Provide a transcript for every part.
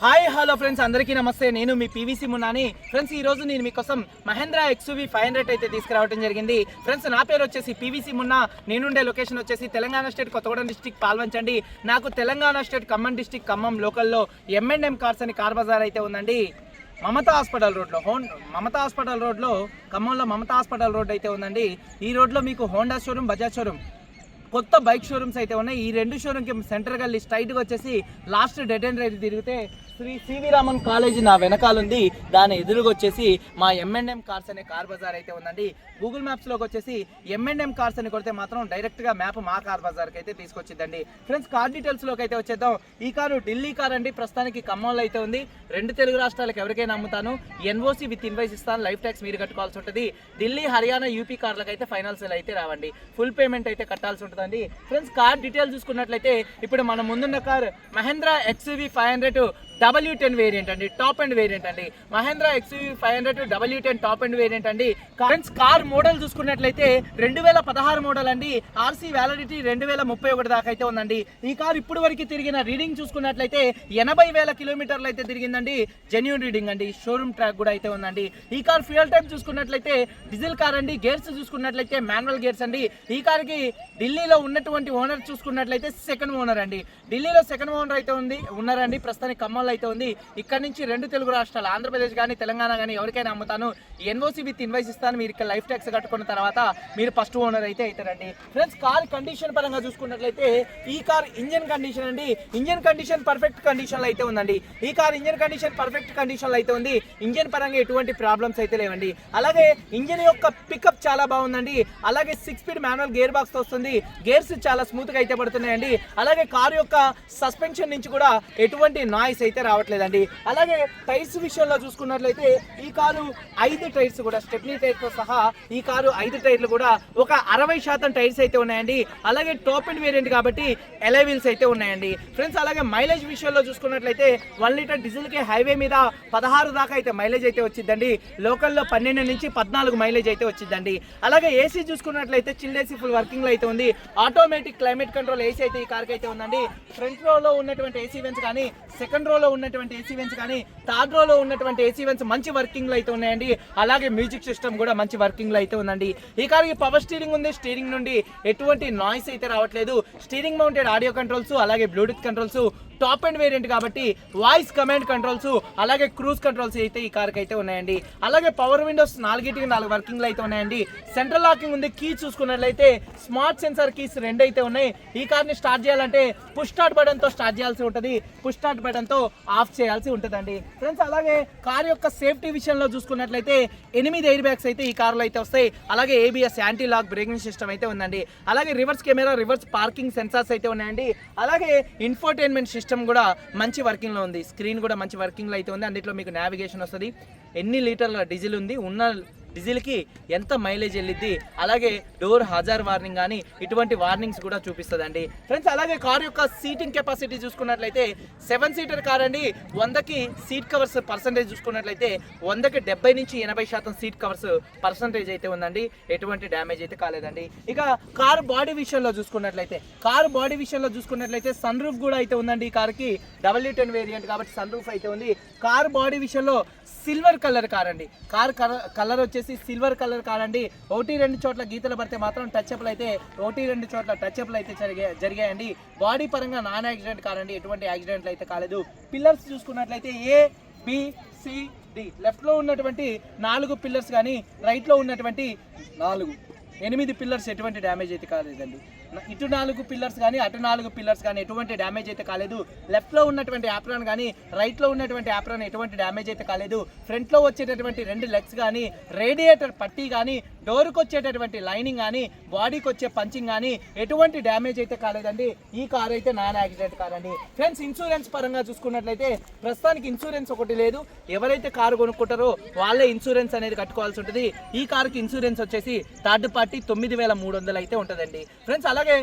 Hi hello friends అందరికీ నమస్తే. నేను మీ పీవీసీ మున్నాని. ఫ్రెండ్స్ ఈ రోజు నేను మీకోసం మహేంద్ర ఎక్స్యూవీ ఫైవ్ హండ్రెడ్ అయితే తీసుకురావడం జరిగింది. ఫ్రెండ్స్ నా పేరు వచ్చేసి పీవీసీ మున్నా. నేనుండే లొకేషన్ వచ్చేసి తెలంగాణ స్టేట్ కొత్తగూడెం డిస్టిక్ పాల్వంచండి. నాకు తెలంగాణ స్టేట్ ఖమ్మం డిస్టిక్ ఖమ్మం లోకల్లో ఎంఎండ్ఎం కార్స్ అని కార్ బజార్ అయితే ఉందండి. మమతా హాస్పిటల్ రోడ్లో హోన్ మమతా హాస్పిటల్ రోడ్లో ఖమ్మంలో మమతా హాస్పిటల్ రోడ్ అయితే ఉందండి. ఈ రోడ్లో మీకు హోండా షోరూమ్ బజాజ్ షోరూమ్ కొత్త బైక్ షోరూమ్స్ అయితే ఉన్నాయి. ఈ రెండు షోరూమ్కి సెంటర్ గల్లీ స్ట్రైట్గా వచ్చేసి లాస్ట్ డెడ్ అండ్ రైట్ తిరిగితే శ్రీ సివి రామన్ కాలేజీ నా వెనకాల ఉంది దాని ఎదురుగా వచ్చేసి మా ఎంఎన్ఎం కార్స్ అనే కార్ బజార్ అయితే ఉందండి. గూగుల్ మ్యాప్స్లోకి వచ్చేసి ఎంఎన్ఎం కార్స్ అని కొడితే మాత్రం డైరెక్ట్గా మ్యాప్ మా కార్ బజార్కి అయితే తీసుకొచ్చిందండి ఫ్రెండ్స్ కార్ డీటెయిల్స్లోకి అయితే వచ్చేద్దాం. ఈ కారు ఢిల్లీ కార్ అండి. ప్రస్తుతానికి ఖమ్మంలో అయితే ఉంది. రెండు తెలుగు రాష్ట్రాలకు ఎవరికైనా అమ్ముతాను. ఎన్ఓసి విత్ ఇన్వైస్ ఇస్తాను. లైఫ్ ట్యాక్స్ మీరు కట్టుకోవాల్సి ఉంటుంది. ఢిల్లీ హర్యానా యూపీ కార్లకు అయితే ఫైనాన్స్ అయితే రావండి. ఫుల్ పేమెంట్ అయితే కట్టాల్సి ఉంటుందండి. ఫ్రెండ్స్ కార్ డీటెయిల్స్ చూసుకున్నట్లయితే ఇప్పుడు మన ముందున్న car Mahindra XUV five hundred W ten variant అండి టాప్ అండ్ వేరియంట్ అండి. Mahindra XUV five hundred W ten top end variant అండి. ఫ్రెండ్స్ కార్ మోడల్ చూసుకున్నట్లయితే రెండు వేల పదహారు మోడల్ అండి. ఆర్సీ వ్యాలిడిటీ రెండు వేల ముప్పై ఒకటి దాకా అయితే ఉందండి. ఈ కార్ ఇప్పుడు వరకు తిరిగిన రీడింగ్ చూసుకున్నట్లయితే ఎనభై వేల కిలోమీటర్లు అయితే తిరిగిందండి. జెన్యున్ రీడింగ్ అండి. షోరూమ్ ట్రాక్ కూడా అయితే ఉందండి. ఈ కార్ ఫ్యూయల్ టైప్ చూసుకున్నట్లయితే డీజిల్ కార్ అండి. గేర్స్ చూసుకున్నట్లయితే మాన్యువల్ గేర్స్ అండి. ఈ కార్కి ఢిల్లీలో ఉన్నటువంటి ఓనర్ చూసుకున్నట్లయితే సెకండ్ ఓనర్ అండి. ఢిల్లీలో సెకండ్ ఓనర్ అయితే ఉంది ఉన్నారండి. ప్రస్తుతానికి ఖమ్మంలో అయితే ఉంది ఇక్కడ నుంచి రెండు తెలుగు రాష్ట్రాలు ఆంధ్రప్రదేశ్ కానీ తెలంగాణ కానీ ఎవరికైనా అమ్ముతాను. ఎన్ఓసి విత్ ఇన్వైస్ ఇస్తాను మీరు ఇక్కడ లైఫ్ ట్యాక్స్ కట్టుకున్న తర్వాత మీరు ఫస్ట్ ఓనర్ అయితే అవుతారండి ఫ్రెండ్స్ కార్ కండిషన్ పరంగా చూసుకున్నట్లయితే ఈ కార్ ఇంజన్ కండిషన్ అండి. ఇంజన్ కండిషన్ పర్ఫెక్ట్ కండిషన్లో అయితే ఉందండి. ఈ కార్ ఇంజన్ కండిషన్ పర్ఫెక్ట్ కండిషన్లో అయితే ఉంది. ఇంజన్ పరంగా ఎటువంటి ప్రాబ్లమ్స్ అయితే లేవండి. అలాగే ఇంజన్ యొక్క పికప్ చాలా బాగుందండి. అలాగే six speed manual gear box వస్తుంది. గేర్స్ చాలా స్మూత్గా అయితే పడుతున్నాయండి. అలాగే కార్ యొక్క సస్పెన్షన్ నుంచి కూడా ఎటువంటి నాయిస్ అయితే అయితే రావట్లేదండి. అలాగే టైర్స్ విషయంలో చూసుకున్నట్లయితే ఈ కారు ఐదు టైర్స్ కూడా స్టెప్నీ టైర్తో సహా ఈ కారు ఐదు టైర్లు కూడా ఒక అరవై శాతం టైర్స్ అయితే ఉన్నాయండి. అలాగే టాప్ అండ్ వేరియంట్ కాబట్టి ఎలై వీల్స్ అయితే ఉన్నాయండి. ఫ్రెండ్స్ అలాగే మైలేజ్ విషయంలో చూసుకున్నట్లయితే వన్ లీటర్ డీజిల్కి హైవే మీద పదహారు దాకా అయితే మైలేజ్ అయితే వచ్చిందండి. లోకల్లో పన్నెండు నుంచి పద్నాలుగు మైలేజ్ అయితే వచ్చిందండి. అలాగే ఏసీ చూసుకున్నట్లయితే చిల్డ్ ఏసీ ఫుల్ వర్కింగ్లో అయితే ఉంది. ఆటోమేటిక్ క్లైమేట్ కంట్రోల్ ఏసీ అయితే ఈ కార్కి అయితే ఉందండి. ఫ్రంట్ రోలో ఉన్నటువంటి ఏసీ వెన్స్ కానీ సెకండ్ రోలో ఉన్నటువంటి ఏసీ వెన్స్ కానీ థర్డ్ రోలో ఉన్నటువంటి ఏసీ వెన్స్ మంచి వర్కింగ్లో అయితే ఉన్నాయండి. అలాగే మ్యూజిక్ సిస్టమ్ కూడా మంచి వర్కింగ్లో అయితే ఉందండి. ఈ కార్కి పవర్ స్టీరింగ్ ఉంది. స్టీరింగ్ నుండి ఎటువంటి నాయిస్ అయితే రావట్లేదు. స్టీరింగ్ మౌంటెడ్ ఆడియో కంట్రోల్స్ అలాగే Bluetooth controls top end variant కాబట్టి వాయిస్ కమాండ్ కంట్రోల్స్ అలాగే క్రూజ్ కంట్రోల్స్ అయితే ఈ కార్కి అయితే ఉన్నాయండి. అలాగే పవర్ విండోస్ నాలుగిటికి నాలుగు వర్కింగ్లు అయితే ఉన్నాయండి. సెంట్రల్ లాకింగ్ ఉంది కీ చూసుకున్నట్లయితే స్మార్ట్ సెన్సార్ కీస్ రెండు అయితే ఉన్నాయి. ఈ కార్ని స్టార్ట్ చేయాలంటే పుష్ స్టార్ట్ బటన్తో స్టార్ట్ చేయాల్సి ఉంటుంది. పుష్ స్టార్ట్ బటన్తో ఆఫ్ చేయాల్సి ఉంటుందండి. ఫ్రెండ్స్ అలాగే కార్ యొక్క సేఫ్టీ విషయంలో చూసుకున్నట్లయితే ఎనిమిది ఎయిర్ బ్యాగ్స్ అయితే ఈ కార్లో అయితే వస్తాయి. అలాగే ABS anti lock braking system అయితే ఉందండి. అలాగే reverse camera reverse parking sensors అయితే ఉన్నాయండి. అలాగే ఇన్ఫోటైన్మెంట్ సిస్టమ్ కూడా మంచి వర్కింగ్లో ఉంది. స్క్రీన్ కూడా మంచి వర్కింగ్లో అయితే ఉంది. అందులో మీకు నావిగేషన్ వస్తుంది. ఎన్ని లీటర్ల డీజిల్ ఉంది? ఉన్న డీజిల్కి ఎంత మైలేజ్ వెళ్ళిద్ది అలాగే డోర్ హజార్ వార్నింగ్ కానీ ఇటువంటి వార్నింగ్స్ కూడా చూపిస్తుందండి. ఫ్రెండ్స్ అలాగే కార్ యొక్క సీటింగ్ కెపాసిటీ చూసుకున్నట్లయితే సెవెన్ సీటర్ కార్ అండి. వందకి సీట్ కవర్స్ పర్సంటేజ్ చూసుకున్నట్లయితే వందకి డెబ్బై నుంచి ఎనభై శాతం సీట్ కవర్స్ పర్సంటేజ్ అయితే ఉందండి. ఎటువంటి డ్యామేజ్ అయితే కాలేదండి. ఇక కార్ బాడీ విషయంలో చూసుకున్నట్లయితే కార్ బాడీ విషయంలో చూసుకున్నట్లయితే సన్ రూఫ్ కూడా అయితే ఉందండి ఈ కార్కి. డబ్ల్యూ టెన్ వేరియంట్ కాబట్టి సన్ రూఫ్ అయితే ఉంది. కార్ బాడీ విషయంలో సిల్వర్ కలర్ కార్ అండి కార్ కలర్ వచ్చేసి సిల్వర్ కలర్ కార్ అండి ఒకటి రెండు చోట్ల గీతలు పడితే మాత్రం టచ్ అప్లు అయితే ఒకటి రెండు చోట్ల టచ్ అప్లు అయితే జరిగా జరిగాయండి. బాడీ పరంగా నాన్ యాక్సిడెంట్ కార్ అండి ఎటువంటి యాక్సిడెంట్లు అయితే కాలేదు. పిల్లర్స్ చూసుకున్నట్లయితే ఏ బిసిడి లెఫ్ట్లో ఉన్నటువంటి నాలుగు పిల్లర్స్ కానీ రైట్లో ఉన్నటువంటి నాలుగు ఎనిమిది పిల్లర్స్ ఎటువంటి డ్యామేజ్ అయితే కాలేదండి. ఇటు నాలుగు పిల్లర్స్ కానీ అటు నాలుగు పిల్లర్స్ కానీ ఎటువంటి డ్యామేజ్ అయితే కాలేదు. లెఫ్ట్లో ఉన్నటువంటి యాప్రాన్ కానీ రైట్లో ఉన్నటువంటి యాప్రాన్ ఎటువంటి డ్యామేజ్ అయితే కాలేదు. ఫ్రంట్లో వచ్చేటటువంటి రెండు లెగ్స్ కానీ రేడియేటర్ పట్టీ కానీ డోర్కి వచ్చేటటువంటి లైనింగ్ కానీ బాడీకి వచ్చే పంచింగ్ కానీ ఎటువంటి డ్యామేజ్ అయితే కాలేదండి. ఈ కార్ అయితే నాన్ యాక్సిడెంట్ కార్ అండి. ఫ్రెండ్స్ ఇన్సూరెన్స్ పరంగా చూసుకున్నట్లయితే ప్రస్తుతానికి ఇన్సూరెన్స్ ఒకటి లేదు. ఎవరైతే కారు కొనుక్కుంటారో వాళ్ళే ఇన్సూరెన్స్ అనేది కట్టుకోవాల్సి ఉంటుంది. ఈ కారుకి ఇన్సూరెన్స్ వచ్చేసి థర్డ్ పార్టీ తొమ్మిది వేల మూడు వందలు అయితే ఉంటుందండి. ఫ్రెండ్స్ అలాగే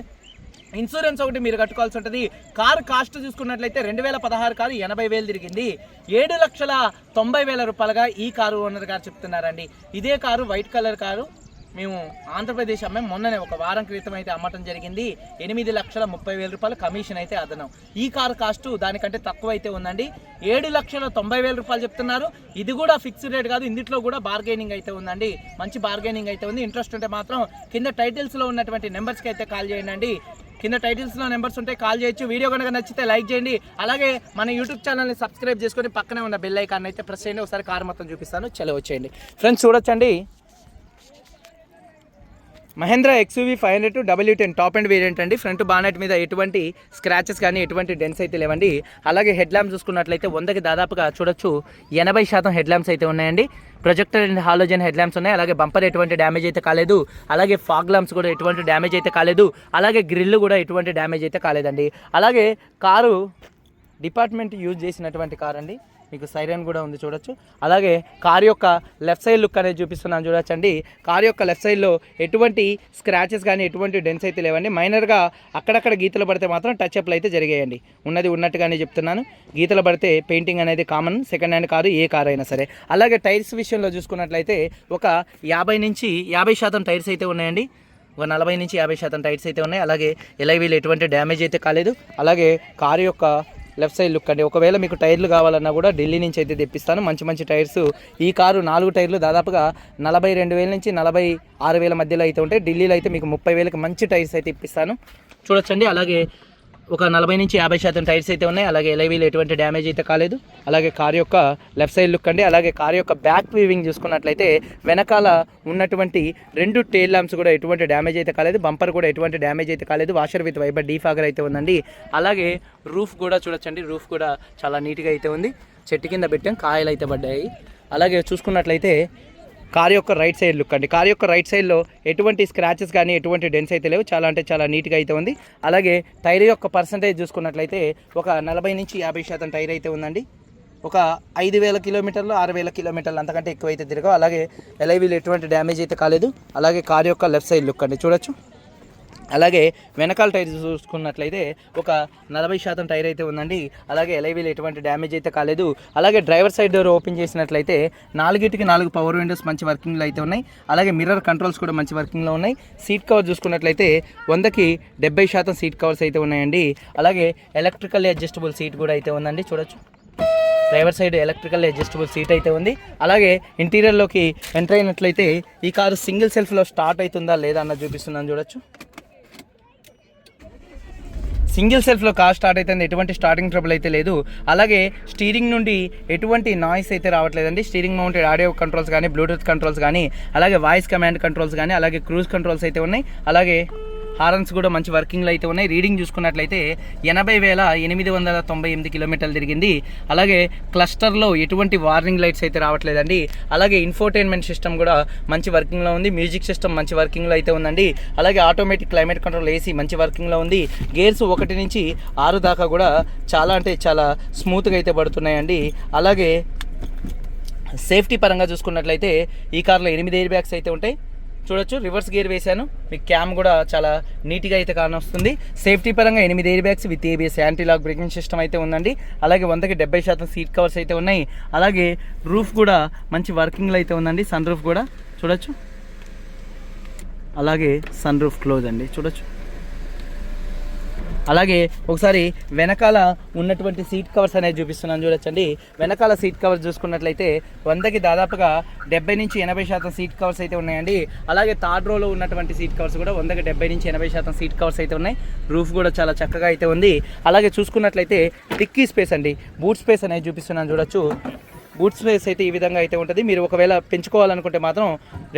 ఇన్సూరెన్స్ ఒకటి మీరు కట్టుకోవాల్సి ఉంటుంది. కారు కాస్ట్ చూసుకున్నట్లయితే రెండు వేల పదహారు కారు ఎనభై వేలు తిరిగింది. ఏడు లక్షల తొంభై వేల రూపాయలుగా ఈ కారు ఓనర్ గారు చెప్తున్నారండి. ఇదే కారు వైట్ కలర్ కారు. మేము ఆంధ్రప్రదేశ్ అమ్మాయి మొన్ననే ఒక వారం క్రితం అయితే అమ్మటం జరిగింది. ఎనిమిది లక్షల ముప్పై వేల రూపాయలు కమిషన్ అయితే అదనం. ఈ కార్ కాస్ట్ దానికంటే తక్కువ అయితే ఉందండి. ఏడు లక్షల తొంభై వేల రూపాయలు చెప్తున్నారు. ఇది కూడా ఫిక్స్డ్ రేట్ కాదు ఇందులో కూడా బార్గెనింగ్ అయితే ఉందండి. మంచి బార్గెనింగ్ అయితే ఉంది. ఇంట్రెస్ట్ ఉంటే మాత్రం కింద టైటిల్స్లో ఉన్నటువంటి నెంబర్స్కి అయితే కాల్ చేయండి కింద టైటిల్స్లో నెంబర్స్ ఉంటే కాల్ చేయొచ్చు. వీడియో కనుక నచ్చితే లైక్ చేయండి. అలాగే మన యూట్యూబ్ ఛానల్ని సబ్స్క్రైబ్ చేసుకొని పక్కనే ఉన్న బెల్ ఐకాన్ అయితే ప్రెస్ చేయండి. ఒకసారి కార్ మొత్తం చూపిస్తాను. చలో వచ్చేయండి. ఫ్రెండ్స్ చూడొచ్చండి. Mahindra XUV five hundred W ten top end variant అండి. ఫ్రంట్ బానెట్ మీద ఎటువంటి స్క్రాచెస్ కానీ ఎటువంటి డెన్స్ అయితే లేవండి. అలాగే హెడ్ ల్యాంప్ చూసుకున్నట్లయితే వందకి దాదాపుగా చూడొచ్చు ఎనభై శాతం హెడ్ ల్యాంప్స్ అయితే ఉన్నాయండి. Projector and halogen head lamps ఉన్నాయి. అలాగే బంపర్ ఎటువంటి డ్యామేజ్ అయితే కాలేదు. అలాగే ఫాగ్ ల్యాంప్స్ కూడా ఎటువంటి డ్యామేజ్ అయితే కాలేదు. అలాగే గ్రిల్ కూడా ఎటువంటి డ్యామేజ్ అయితే కాలేదండి. అలాగే కారు డిపార్ట్మెంట్ యూజ్ చేసినటువంటి కార్ అండి మీకు సైరన్ కూడా ఉంది చూడొచ్చు. అలాగే కార్ యొక్క లెఫ్ట్ సైడ్ లుక్ అనేది చూపిస్తున్నాను చూడొచ్చండి. కార్ యొక్క లెఫ్ట్ సైడ్లో ఎటువంటి స్క్రాచెస్ కానీ ఎటువంటి డెన్స్ అయితే లేవండి. మైనర్గా అక్కడక్కడ గీతలు పడితే మాత్రం టచ్ అప్లు అయితే జరిగాయండి. ఉన్నది ఉన్నట్టుగానే చెప్తున్నాను. గీతలు పడితే పెయింటింగ్ అనేది కామన్ సెకండ్ హ్యాండ్ కారు ఏ కారు అయినా సరే. అలాగే టైర్స్ విషయంలో చూసుకున్నట్లయితే ఒక యాభై నుంచి యాభై శాతం టైర్స్ అయితే ఉన్నాయండి. ఒక నలభై నుంచి యాభై శాతం టైర్స్ అయితే ఉన్నాయి. అలాగే ఎలైవీలు ఎటువంటి డ్యామేజ్ అయితే కాలేదు. అలాగే కారు యొక్క లెఫ్ట్ సైడ్ లుక్ అండి. ఒకవేళ మీకు టైర్లు కావాలన్నా కూడా ఢిల్లీ నుంచి అయితే తెప్పిస్తాను. మంచి మంచి టైర్స్. ఈ కారు నాలుగు టైర్లు దాదాపుగా నలభై రెండు వేల నుంచి నలభై ఆరు వేల మధ్యలో అయితే ఉంటాయి. ఢిల్లీలో అయితే మీకు ముప్పై వేలకు మంచి టైర్స్ అయితే ఇప్పిస్తాను. చూడొచ్చండి. అలాగే ఒక నలభై నుంచి యాభై శాతం టైర్స్ అయితే ఉన్నాయి. అలాగే ఎలైవీలు ఎటువంటి డ్యామేజ్ అయితే కాలేదు. అలాగే కార్ యొక్క లెఫ్ట్ సైడ్ లుక్ అండి. అలాగే కార్ యొక్క బ్యాక్ వీవింగ్ చూసుకున్నట్లయితే వెనకాల ఉన్నటువంటి రెండు టైల్ ల్యాంప్స్ కూడా ఎటువంటి డ్యామేజ్ అయితే కాలేదు. బంపర్ కూడా ఎటువంటి డ్యామేజ్ అయితే కాలేదు. వాషర్ విత్ వైబర్ డీఫాగర్ అయితే ఉందండి. అలాగే రూఫ్ కూడా చూడొచ్చండి. రూఫ్ కూడా చాలా నీట్గా అయితే ఉంది. చెట్టు కింద పెట్టాం. కాయలు అయితే పడ్డాయి. అలాగే చూసుకున్నట్లయితే కార్ యొక్క రైట్ సైడ్ లుక్ అండి. కార్ యొక్క రైట్ సైడ్లో ఎటువంటి స్క్రాచెస్ కానీ ఎటువంటి డెన్స్ అయితే లేవు. చాలా అంటే చాలా నీట్గా అయితే ఉంది. అలాగే టైర్ యొక్క పర్సంటేజ్ చూసుకున్నట్లయితే ఒక నలభై నుంచి యాభై శాతం టైర్ అయితే ఉందండి. ఒక ఐదు వేల కిలోమీటర్లు ఆరు వేల కిలోమీటర్లు అంతకంటే ఎక్కువ అయితే తిరగవు. అలాగే ఎలైవీలు ఎటువంటి డ్యామేజ్ అయితే కాలేదు. అలాగే కార్ యొక్క లెఫ్ట్ సైడ్ లుక్ అండి. చూడొచ్చు. అలాగే వెనకాల టైర్ చూసుకున్నట్లయితే ఒక నలభై శాతం టైర్ అయితే ఉందండి. అలాగే ఎలైవీలు ఎటువంటి డ్యామేజ్ అయితే కాలేదు. అలాగే డ్రైవర్ సైడ్ డోర్ ఓపెన్ చేసినట్లయితే నాలుగిటికి నాలుగు పవర్ విండోస్ మంచి వర్కింగ్లో అయితే ఉన్నాయి. అలాగే మిర్రర్ కంట్రోల్స్ కూడా మంచి వర్కింగ్లో ఉన్నాయి. సీట్ కవర్ చూసుకున్నట్లయితే వందకి డెబ్బై శాతం సీట్ కవర్స్ అయితే ఉన్నాయండి. అలాగే ఎలక్ట్రికల్ అడ్జస్టబుల్ సీట్ కూడా అయితే ఉందండి. చూడొచ్చు. Driver side electrical adjustable seat అయితే ఉంది. అలాగే ఇంటీరియర్లోకి ఎంటర్ అయినట్లయితే ఈ కారు సింగిల్ సెల్ఫ్లో స్టార్ట్ అవుతుందా లేదా అన్నది చూపిస్తున్నాను. చూడొచ్చు. సింగిల్ సెల్ఫ్లో కార్ స్టార్ట్ అయితే ఎటువంటి స్టార్టింగ్ ట్రబుల్ అయితే లేదు. అలాగే స్టీరింగ్ నుండి ఎటువంటి నాయిస్ అయితే రావట్లేదండి. స్టీరింగ్ మౌంటెడ్ ఆడియో కంట్రోల్స్ కానీ బ్లూటూత్ కంట్రోల్స్ కానీ అలాగే వాయిస్ కమాండ్ కంట్రోల్స్ కానీ అలాగే క్రూజ్ కంట్రోల్స్ అయితే ఉన్నాయి. అలాగే హారన్స్ కూడా మంచి వర్కింగ్లో అయితే ఉన్నాయి. రీడింగ్ చూసుకున్నట్లయితే ఎనభై వేల ఎనిమిది వందల తొంభై ఎనిమిది కిలోమీటర్లు తిరిగింది. అలాగే క్లస్టర్లో ఎటువంటి వార్నింగ్ లైట్స్ అయితే రావట్లేదండి. అలాగే ఇన్ఫోటైన్మెంట్ సిస్టమ్ కూడా మంచి వర్కింగ్లో ఉంది. మ్యూజిక్ సిస్టమ్ మంచి వర్కింగ్లో అయితే ఉందండి. అలాగే ఆటోమేటిక్ క్లైమేట్ కంట్రోల్ ఏసీ మంచి వర్కింగ్లో ఉంది. గేర్స్ ఒకటి నుంచి ఆరు దాకా కూడా చాలా అంటే చాలా స్మూత్గా అయితే పడుతున్నాయండి. అలాగే సేఫ్టీ పరంగా చూసుకున్నట్లయితే ఈ కార్లో ఎనిమిది ఎయిర్ బ్యాగ్స్ అయితే ఉంటాయి. చూడొచ్చు రివర్స్ గేర్ వేశాను. మీకు క్యామ్ కూడా చాలా నీట్గా అయితే కానొస్తుంది. సేఫ్టీ పరంగా ఎనిమిది air bags with ABS anti lock braking system అయితే ఉందండి. అలాగే వందకి డెబ్బై శాతం సీట్ కవర్స్ అయితే ఉన్నాయి. అలాగే రూఫ్ కూడా మంచి వర్కింగ్లో అయితే ఉందండి. సన్ రూఫ్ కూడా. చూడొచ్చు. అలాగే సన్ రూఫ్ క్లోజ్ అండి. చూడొచ్చు. అలాగే ఒకసారి వెనకాల ఉన్నటువంటి సీట్ కవర్స్ అనేది చూపిస్తున్నాను చూడొచ్చండి. వెనకాల సీట్ కవర్స్ చూసుకున్నట్లయితే వందకి దాదాపుగా డెబ్బై నుంచి ఎనభై శాతం సీట్ కవర్స్ అయితే ఉన్నాయండి. అలాగే థర్డ్ రోలో ఉన్నటువంటి సీట్ కవర్స్ కూడా వందకి డెబ్బై నుంచి ఎనభై శాతం సీట్ కవర్స్ అయితే ఉన్నాయి. రూఫ్ కూడా చాలా చక్కగా అయితే ఉంది. అలాగే చూసుకున్నట్లయితే డిక్కీ స్పేస్ అండి. బూట్ స్పేస్ అనేది చూపిస్తున్నాను చూడొచ్చు. బూట్ స్పేస్ అయితే ఈ విధంగా అయితే ఉంటుంది. మీరు ఒకవేళ పెంచుకోవాలనుకుంటే మాత్రం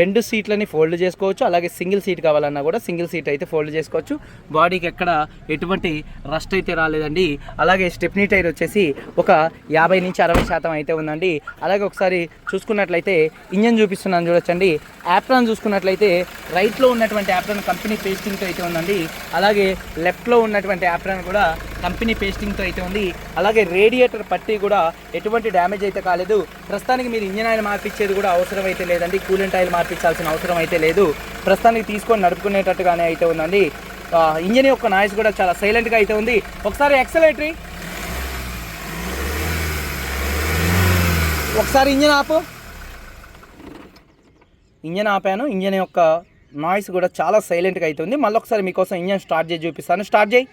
రెండు సీట్లని ఫోల్డ్ చేసుకోవచ్చు. అలాగే సింగిల్ సీట్ కావాలన్నా కూడా సింగిల్ సీట్ అయితే ఫోల్డ్ చేసుకోవచ్చు. బాడీకి ఎక్కడ ఎటువంటి రస్ట్ అయితే రాలేదండి. అలాగే స్టెప్నీ టైర్ వచ్చేసి ఒక యాభై నుంచి అరవై శాతం అయితే ఉందండి. అలాగే ఒకసారి చూసుకున్నట్లయితే ఇంజన్ చూపిస్తున్నాను చూడొచ్చండి. యాప్రాన్ చూసుకున్నట్లయితే రైట్లో ఉన్నటువంటి యాప్రాన్ కంపెనీ పేస్టింగ్తో అయితే ఉందండి. అలాగే లెఫ్ట్లో ఉన్నటువంటి యాప్రాన్ కూడా కంపెనీ పేస్టింగ్తో అయితే ఉంది. అలాగే రేడియేటర్ పట్టి కూడా ఎటువంటి డ్యామేజ్ అయితే కాలేదు. ప్రస్తుతానికి మీరు ఇంజన్ ఆయిల్ మార్పించేది కూడా అవసరం అయితే లేదండి. కూలెంట్ ఆయిల్ మార్పించాల్సిన అవసరం అయితే లేదు. ప్రస్తుతానికి తీసుకొని నడుపుకునేటట్టుగానే అయితే ఉందండి. ఇంజన్ యొక్క నాయిస్ కూడా చాలా సైలెంట్గా అయితే ఉంది. ఒకసారి ఎక్సలేటరీ ఒకసారి ఇంజన్ ఆపు. ఇంజన్ ఆపాను. ఇంజన్ యొక్క నాయిస్ కూడా చాలా సైలెంట్గా అవుతుంది మళ్ళీ ఒకసారి మీకోసం ఇంజన్ స్టార్ట్ చేసి చూపిస్తాను. స్టార్ట్ చేయి.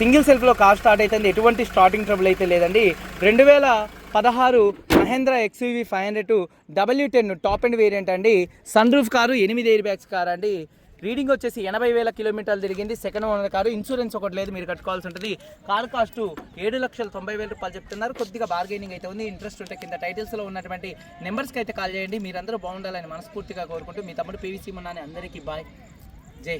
సింగిల్ సెల్ఫ్లో కార్ స్టార్ట్ అవుతుంది ఎటువంటి స్టార్టింగ్ ట్రబుల్ అయితే లేదండి. రెండు వేల పదహారు Mahindra XUV five hundred W ten top and variant అండి. సన్ రూఫ్ కారు ఎనిమిది ఎయిర్ బ్యాగ్స్ కార్ అండి. రీడింగ్ వచ్చేసి ఎనభై వేల కిలోమీటర్లు తిరిగింది. Second owner car. ఇన్సూరెన్స్ ఒకటి లేదు మీరు కట్టుకోవాల్సి ఉంటుంది. కార్ కాస్ట్ ఏడు లక్షల తొంభై వేల రూపాయలు చెప్తున్నారు. కొద్దిగా బార్గెనింగ్ అయితే ఉంది. ఇంట్రెస్ట్ ఉంటే కింద టైటిల్స్లో ఉన్నటువంటి నెంబర్స్కి అయితే కాల్ చేయండి. మీరందరూ బాగుండాలని మనస్ఫూర్తిగా కోరుకుంటూ మీ తమ్ముడు పీవీసీ మున్నాని అందరికీ బాయ్ జై